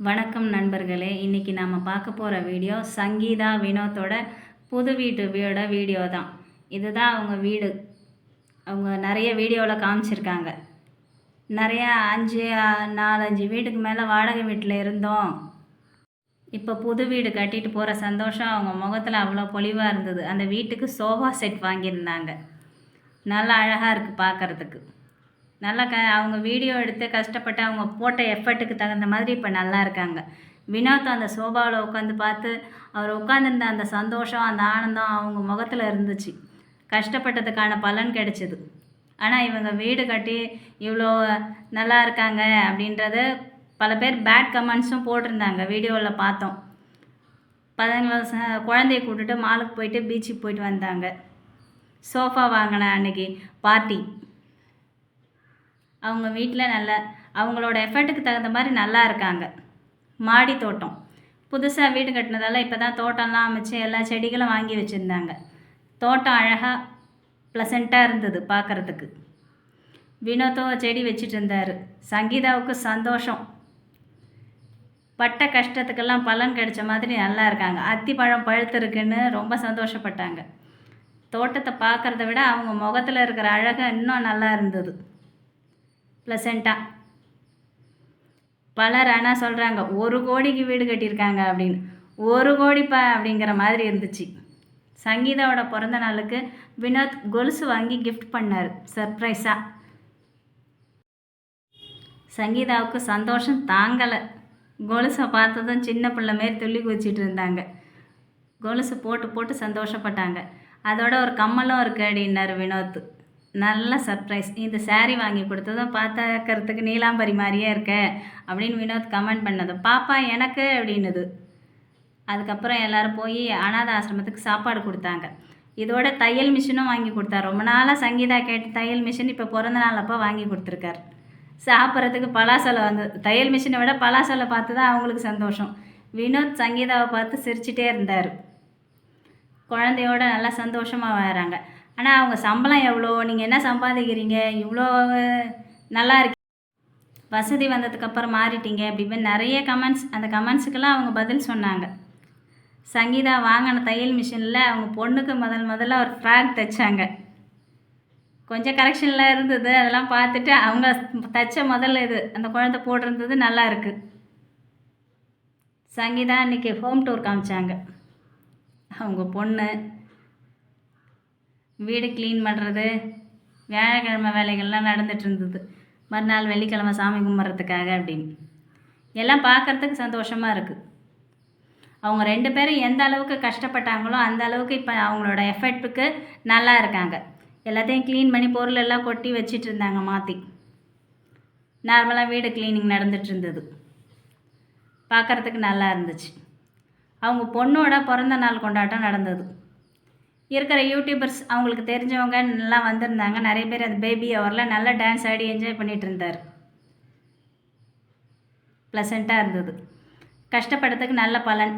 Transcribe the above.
வணக்கம் நண்பர்களே இன்றைக்கி நாம் பார்க்க போகிற வீடியோ சங்கீதா வினோத்தோட புது வீட்டு வீட வீடியோ தான். இதுதான் அவங்க வீடு. அவங்க நிறைய வீடியோவில் காமிச்சிருக்காங்க. நிறையா அஞ்சு நாலஞ்சு வீட்டுக்கு மேலே வாடகை வீட்டில் இருந்தோம். இப்போ புது வீடு கட்டிட்டு போகிற சந்தோஷம் அவங்க முகத்தில் அவ்வளோ பொலிவாக இருந்தது. அந்த வீட்டுக்கு சோஃபா செட் வாங்கியிருந்தாங்க. நல்லா அழகாக இருக்குது பார்க்குறதுக்கு நல்லா க அவங்க வீடியோ எடுத்து கஷ்டப்பட்டு அவங்க போட்ட எஃபர்ட்டுக்கு தகுந்த மாதிரி இப்போ நல்லா இருக்காங்க. வினோத் அந்த சோபாவில் உட்காந்து பார்த்து அவர் உட்காந்துருந்த அந்த சந்தோஷம் அந்த ஆனந்தம் அவங்க முகத்தில் இருந்துச்சு. கஷ்டப்பட்டதுக்கான பலன் கிடைச்சிது. ஆனால் இவங்க வீடு கட்டி இவ்வளோ நல்லா இருக்காங்க அப்படின்றது பல பேர் பேட் கமெண்ட்ஸும் போட்டிருந்தாங்க வீடியோவில் பார்த்தோம். பதினஞ்சு வருஷம் குழந்தைய கூட்டுட்டு மாலுக்கு போயிட்டு பீச்சுக்கு போயிட்டு வந்தாங்க. சோஃபா வாங்கினேன் அன்னைக்கு பார்ட்டி அவங்க வீட்டில் நல்ல அவங்களோட எஃபர்ட்டுக்கு தகுந்த மாதிரி நல்லா இருக்காங்க. மாடி தோட்டம். புதுசாக வீடு கட்டினதால இப்போ தான் தோட்டம்லாம் அமைச்சு எல்லா செடிகளும் வாங்கி வச்சுருந்தாங்க. தோட்டம் அழகாக ப்ளசண்ட்டாக இருந்தது பார்க்குறதுக்கு வினோத்தோ செடி வச்சுட்டு இருந்தார். சங்கீதாவுக்கு சந்தோஷம். பட்ட கஷ்டத்துக்கெல்லாம் பலன் கிடைச்ச மாதிரி நல்லா இருக்காங்க. அத்திப்பழம் பழுத்திருக்குன்னு ரொம்ப சந்தோஷப்பட்டாங்க. தோட்டத்தை பார்க்குறத விட அவங்க முகத்தில் இருக்கிற அழகு இன்னும் நல்லா இருந்தது. ப்ளசண்டா பலர் ஆனால் சொல்கிறாங்க ஒரு கோடிக்கு வீடு கட்டியிருக்காங்க அப்படின்னு. ஒரு கோடிப்பா அப்படிங்கிற மாதிரி இருந்துச்சு. சங்கீதாவோட பிறந்த நாளுக்கு வினோத் கொலுசு வாங்கி கிஃப்ட் பண்ணார் சர்ப்ரைஸாக சங்கீதாவுக்கு சந்தோஷம் தாங்கலை. கொலுசை பார்த்ததும் சின்ன பிள்ளை மாரி துள்ளி குதிச்சிட்டு இருந்தாங்க. கொலுசு போட்டு போட்டு சந்தோஷப்பட்டாங்க. அதோட ஒரு கம்மலும் இருக்கு அப்படின்னாரு வினோத். நல்ல சர்ப்ரைஸ் இந்த சாரீ வாங்கி கொடுத்ததும் பார்த்தாக்கிறதுக்கு நீலாம்பரி மாதிரியே இருக்க அப்படின்னு வினோத் கமெண்ட் பண்ணது பாப்பா எனக்கு அப்படின்னுது. அதுக்கப்புறம் எல்லோரும் போய் அனாத ஆசிரமத்துக்கு சாப்பாடு கொடுத்தாங்க. இதோட தையல் மிஷினும் வாங்கி கொடுத்தாரு. ரொம்ப நாளாக சங்கீதா கேட்டு தையல் மிஷின் இப்போ பிறந்த நாள் அப்போ வாங்கி கொடுத்துருக்காரு. சாப்பிட்றதுக்கு பலாசலை வந்து தையல் மிஷினை விட பலாசலை பார்த்து தான் அவங்களுக்கு சந்தோஷம். வினோத் சங்கீதாவை பார்த்து சிரிச்சிட்டே இருந்தார். குழந்தையோட நல்லா சந்தோஷமாக வராங்க. ஆனால் அவங்க சம்பளம் எவ்வளோ? நீங்கள் என்ன சம்பாதிக்கிறீங்க? இவ்வளோ நல்லா இருக்கு. வசதி வந்ததுக்கப்புறம் மாறிட்டீங்க. அப்படின்னு நிறைய கமெண்ட்ஸ் அந்த கமெண்ட்ஸுக்கெல்லாம் அவங்க பதில் சொன்னாங்க. சங்கீதா வாங்கின தையல் மிஷினில் அவங்க பொண்ணுக்கு முதல் முதல்ல ஒரு ஃப்ராக் தைச்சாங்க. கொஞ்சம் கரெக்ஷனில் இருந்தது. அதெல்லாம் பார்த்துட்டு அவங்க தைச்ச முதல்ல இது அந்த குழந்தை போட்டிருந்தது நல்லா இருக்குது சங்கீதா அன்றைக்கி ஹோம் டூர் காமிச்சாங்க. அவங்க பொண்ணு வீடு க்ளீன் பண்ணுறது வியாழக்கிழமை வேலைகள்லாம் நடந்துட்டு இருந்தது. மறுநாள் வெள்ளிக்கிழமை சாமி கும்பிட்றதுக்காக அப்படின்னு. எல்லாம் பார்க்குறதுக்கு சந்தோஷமாக இருக்குது அவங்க ரெண்டு பேரும் எந்த அளவுக்கு கஷ்டப்பட்டாங்களோ அந்த அளவுக்கு இப்போ அவங்களோட எஃபர்ட்டுக்கு நல்லா இருக்காங்க. எல்லாத்தையும் க்ளீன் பண்ணி பொருள் எல்லாம் கொட்டி வச்சிட்டு இருந்தாங்க மாற்றி நார்மலாக வீடு க்ளீனிங் நடந்துட்டு இருந்தது. பார்க்குறதுக்கு நல்லா இருந்துச்சு. அவங்க பொண்ணோட பிறந்த நாள் கொண்டாட்டம் நடந்தது. இருக்கிற யூடியூபர்ஸ் அவங்களுக்கு தெரிஞ்சவங்க நல்லா வந்திருந்தாங்க. நிறைய பேர் அந்த பேபி ஹவரில் நல்லா டான்ஸ் ஆடி என்ஜாய் பண்ணிட்டு இருந்தார். ப்ளசண்ட்டாக இருந்தது. கஷ்டப்பட்டதுக்கு நல்ல பலன்.